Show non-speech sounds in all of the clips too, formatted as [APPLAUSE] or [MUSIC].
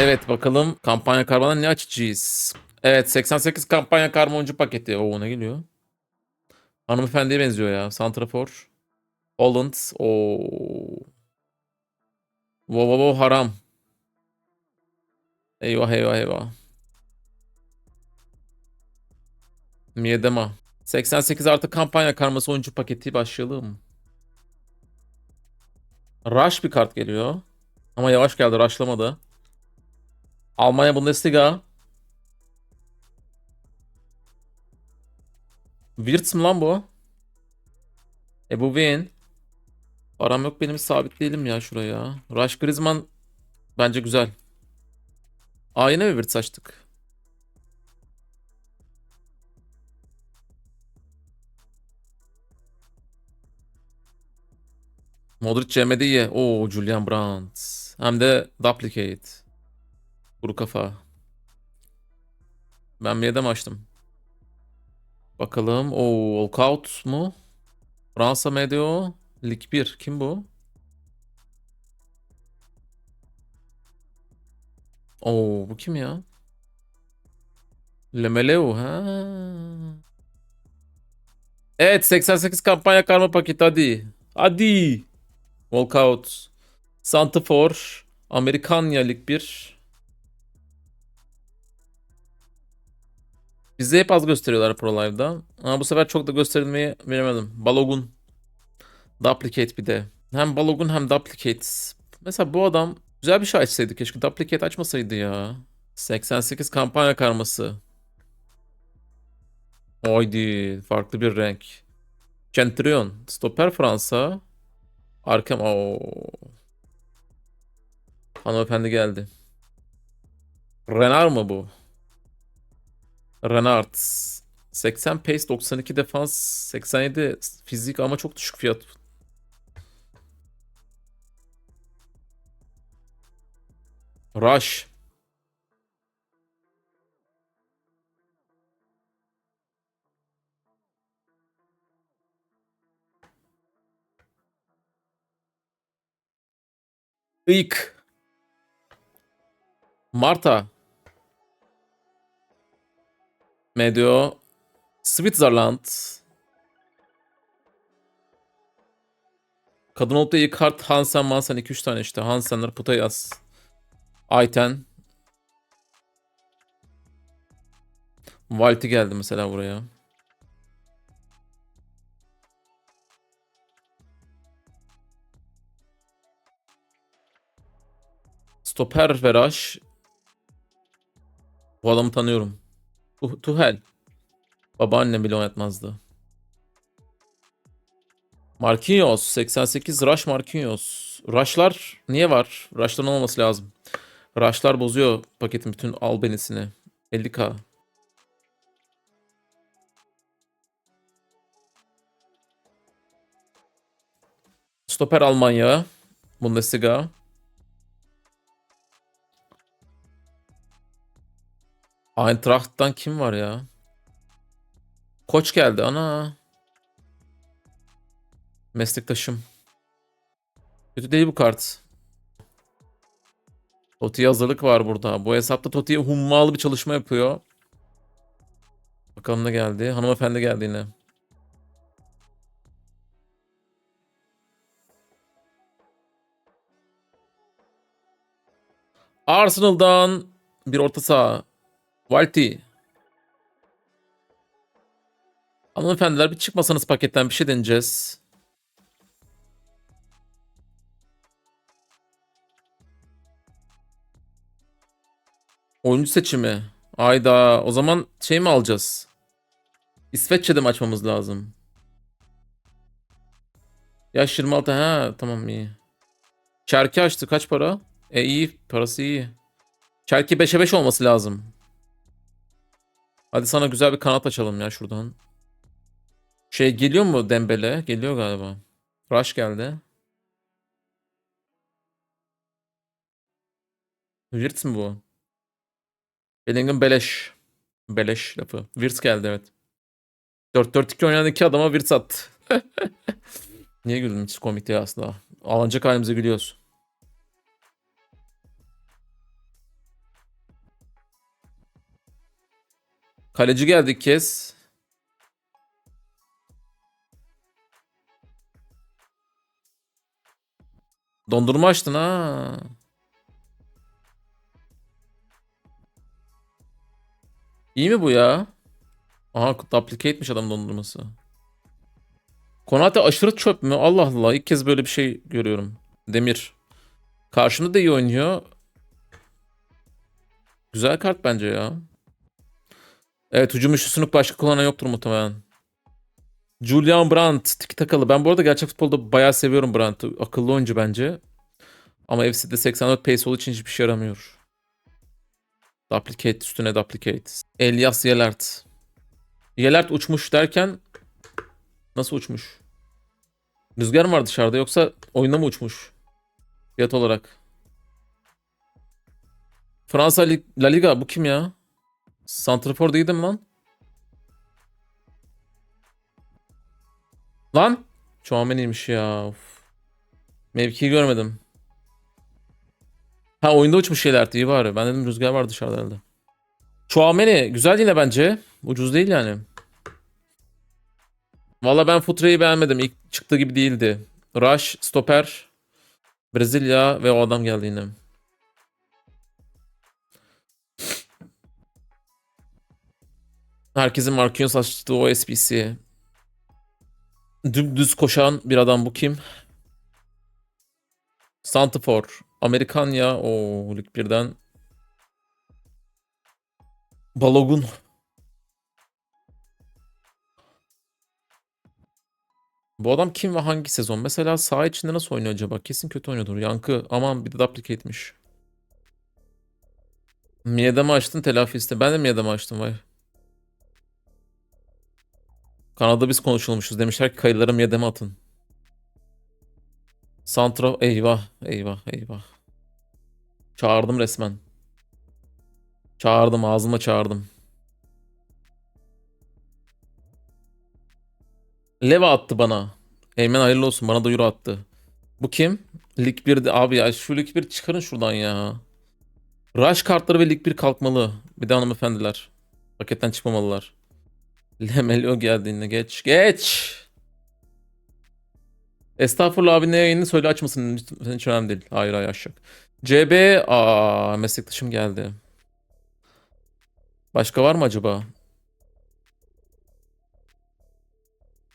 Evet bakalım kampanya karmana ne açacağız? Evet 88 kampanya karma oyuncu paketi. Oo ne geliyor? Hanımefendiye benziyor ya. Santrafor. Holland. Oo. Wow wow wow haram. Eyvah eyvah eyvah. Miedema. 88 artı kampanya karması oyuncu paketi başlayalım. Rush bir kart geliyor. Ama yavaş geldi. Rushlamadı. Almanya Bundesliga. Wirtz mi lan bu? E bu win. Param yok benim sabit değilim ya şuraya. Rush Griezmann bence güzel. Aa yine mi Wirtz açtık? Modric CM'de iyi. Oo Julian Brandt. Hem de duplicate. Kuru kafa. Ben bir yedem açtım. Bakalım. Oo walkout mu? Fransa Medio. Lig 1. Kim bu? Oo bu kim ya? Lemeleu ha. Evet 88 kampanya karma paketi hadi. Hadi. Walkout. Santifor. Amerikanya Lig 1. Bize hep az gösteriyorlar Pro Live'da. Ama bu sefer çok da gösterilmeyi veremedim. Balogun. Duplicate bir de. Hem Balogun hem Duplicate. Mesela bu adam güzel bir şey açsaydı keşke. Duplicate açmasaydı ya. 88 kampanya karması. Haydi farklı bir renk. Centurion. Stoper Fransa. Arkam. Oo. Hanımefendi geldi. Renard mı bu? Renard. 80 pace, 92 defans, 87 fizik ama çok düşük fiyat. Rush. İlk. Marta. Medio. Switzerland. Kadın olup da ilk kart Hansen Mansen 2-3 tane işte. Hansenler Putayas. Ayten. Valti geldi mesela buraya. Stoper Veraş. Bu adamı tanıyorum. Tu- Tuhel. Babaannem bile oynatmazdı. Marquinhos 88 Rush Marquinhos. Rush'lar niye var? Rush'ların olması lazım. Rush'lar bozuyor paketin bütün albenisini. 50k. Stoper Almanya. Bundesliga. Eintracht'tan kim var ya? Koç geldi ana. Meslektaşım. Kötü değil bu kart. Toti'ye hazırlık var burada. Bu hesapta Toti'ye hummalı bir çalışma yapıyor. Bakalım ne geldi. Hanımefendi geldi yine. Arsenal'dan bir orta saha. Valti. Hanımefendiler bir çıkmasanız paketten bir şey deneyeceğiz. Oyuncu seçimi. Ayda o zaman şey mi alacağız? İsveççe'de mi açmamız lazım? Yaş 26 ha tamam iyi. Çerki açtı kaç para? E iyi parası iyi. Çerki 5'e 5 olması lazım. Hadi sana güzel bir kanat açalım ya şuradan. Şey geliyor mu Dembele? Geliyor galiba. Rush geldi. Wirtz mi bu? Bellingham beleş. Beleş lafı. Wirtz geldi evet. 4-4-2 oynayan iki adama Wirtz attı. [LAUGHS] Niye güldüm? Hiç komik değil aslında. Alınacak halimize gülüyoruz. Kaleci geldi ilk kez. Dondurma açtın ha. İyi mi bu ya? Aha duplicate'miş adam dondurması. Konate aşırı çöp mü? Allah Allah ilk kez böyle bir şey görüyorum. Demir. Karşımda da iyi oynuyor. Güzel kart bence ya. Evet hücum üçlüsünü başka kullanan yoktur muhtemelen. Julian Brandt tiki takalı. Ben bu arada gerçek futbolda bayağı seviyorum Brandt'ı. Akıllı oyuncu bence. Ama FC'de 84 pace olduğu için hiçbir şey yaramıyor. Duplicate üstüne duplicate. Elias Yelert. Yelert uçmuş derken nasıl uçmuş? Rüzgar mı var dışarıda yoksa oyunda mı uçmuş? Fiyat olarak. Fransa La Liga bu kim ya? Santrafor değildim lan. Lan. Chouameni'ymiş ya. Of. Mevkiyi görmedim. Ha oyunda uçmuş şeyler iyi bari. Ben dedim rüzgar var dışarıda herhalde. Chouameni güzel yine bence. Ucuz değil yani. Valla ben Futre'yi beğenmedim. İlk çıktığı gibi değildi. Rush, stoper, Brezilya ve o adam geldi yine. Herkesin Marquinhos açtığı o SBC. Dümdüz koşan bir adam bu kim? Santifor. Amerikan ya. O Lig 1'den. Balogun. Bu adam kim ve hangi sezon? Mesela saha içinde nasıl oynuyor acaba? Kesin kötü oynuyordur. Yankı aman bir de duplicate'miş. Miedem'i açtın telafi iste. Ben de Miedem'i açtım vay. Kanada biz konuşulmuşuz. Demişler ki kayılara Miedem'i atın. Santra eyvah eyvah eyvah. Çağırdım resmen. Çağırdım ağzıma çağırdım. Leva attı bana. Eymen hayırlı olsun bana da euro attı. Bu kim? Lig 1'de abi ya şu Lig 1 çıkarın şuradan ya. Rush kartları ve Lig 1 kalkmalı. Bir de hanımefendiler. Paketten çıkmamalılar. Lemelio geldiğinde geç. Geç! Estağfurullah abi ne yayını söyle açmasın. Lütfen, Hiç önemli değil. Hayır hayır aşağı. CB aa meslektaşım geldi. Başka var mı acaba?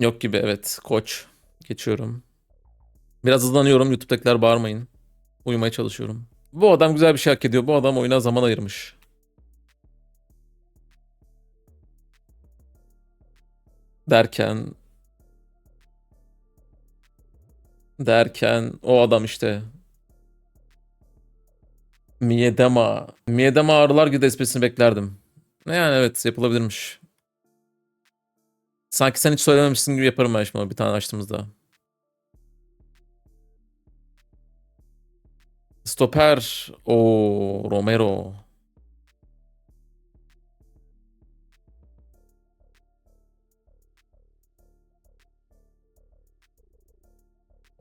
Yok gibi evet. Koç. Geçiyorum. Biraz hızlanıyorum. YouTube'dakiler bağırmayın. Uyumaya çalışıyorum. Bu adam güzel bir şey hak ediyor. Bu adam oyuna zaman ayırmış. Derken derken o adam işte Miedema. Miedema ağrılar gibi esprisini beklerdim. Yani evet yapılabilirmiş. Sanki sen hiç söylememişsin gibi yaparım ben şimdi bir tane açtığımızda. Stoper. O Romero.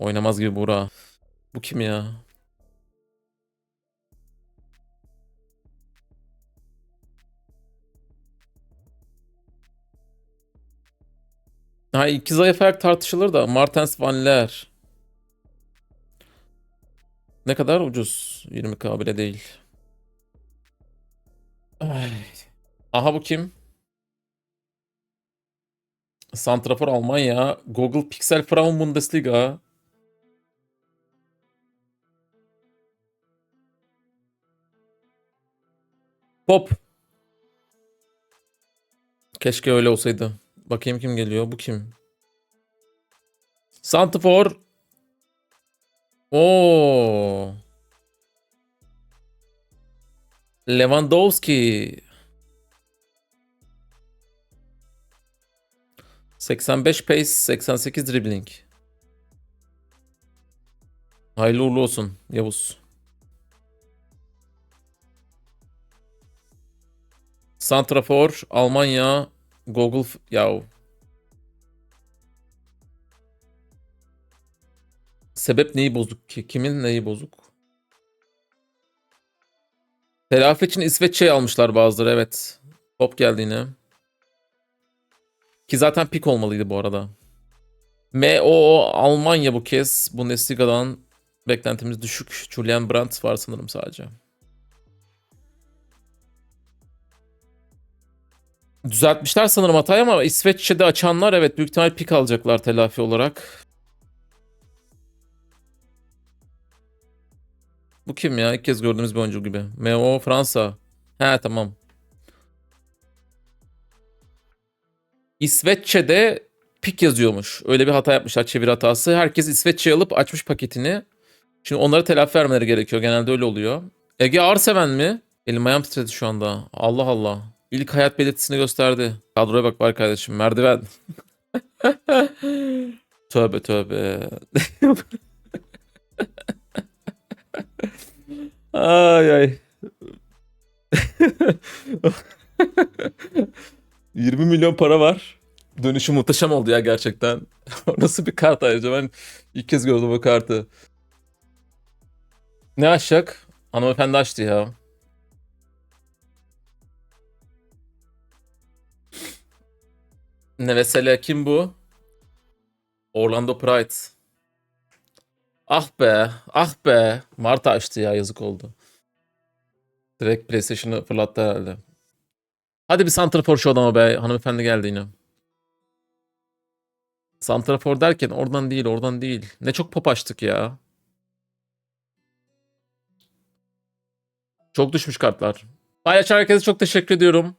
Oynamaz gibi Buğra. Bu kim ya? Ha iki zayıf ayak tartışılır da Martens Van Leer. Ne kadar ucuz? 20k bile değil. Ay. Aha bu kim? Santrafor Almanya. Google Pixel Frauen Bundesliga. Pop. Keşke öyle olsaydı. Bakayım kim geliyor. Bu kim? Santifor. Oo. Lewandowski. 85 pace, 88 dribbling. Hayırlı uğurlu olsun Yavuz. Santrafor, Almanya, Google yahu. Sebep neyi bozuk ki? Kimin neyi bozuk? Telafi için İsveççe'yi almışlar bazıları evet. Pop geldi yine. Ki zaten pik olmalıydı bu arada. MO Almanya bu kez. Bundesliga'dan beklentimiz düşük. Julian Brandt var sanırım sadece. Düzeltmişler sanırım hatayı ama İsveççe'de açanlar evet büyük ihtimal pik alacaklar telafi olarak. Bu kim ya? İlk kez gördüğümüz bir oyuncu gibi. MO Fransa. He tamam. İsveççe'de pik yazıyormuş. Öyle bir hata yapmışlar çeviri hatası. Herkes İsveççe alıp açmış paketini. Şimdi onlara telafi vermeleri gerekiyor. Genelde öyle oluyor. Ege Arseven mi? Elim ayağım titredi şu anda. Allah Allah. İlk hayat belirtisini gösterdi. Kadroya bak var kardeşim. Merdiven. [LAUGHS] tövbe tövbe. [LAUGHS] ay ay. [LAUGHS] 20 milyon para var. Dönüşü muhteşem oldu ya gerçekten. Nasıl bir kart ayrıca ben ilk kez gördüm o kartı. Ne açacak? Hanımefendi açtı ya. Ne mesela kim bu? Orlando Pride. Ah be, ah be. Mart açtı ya yazık oldu. Direkt PlayStation'ı fırlattı herhalde. Hadi bir Santrafor şu adama be. Hanımefendi geldi yine. Santrafor derken oradan değil, oradan değil. Ne çok pop açtık ya. Çok düşmüş kartlar. Paylaşan herkese çok teşekkür ediyorum.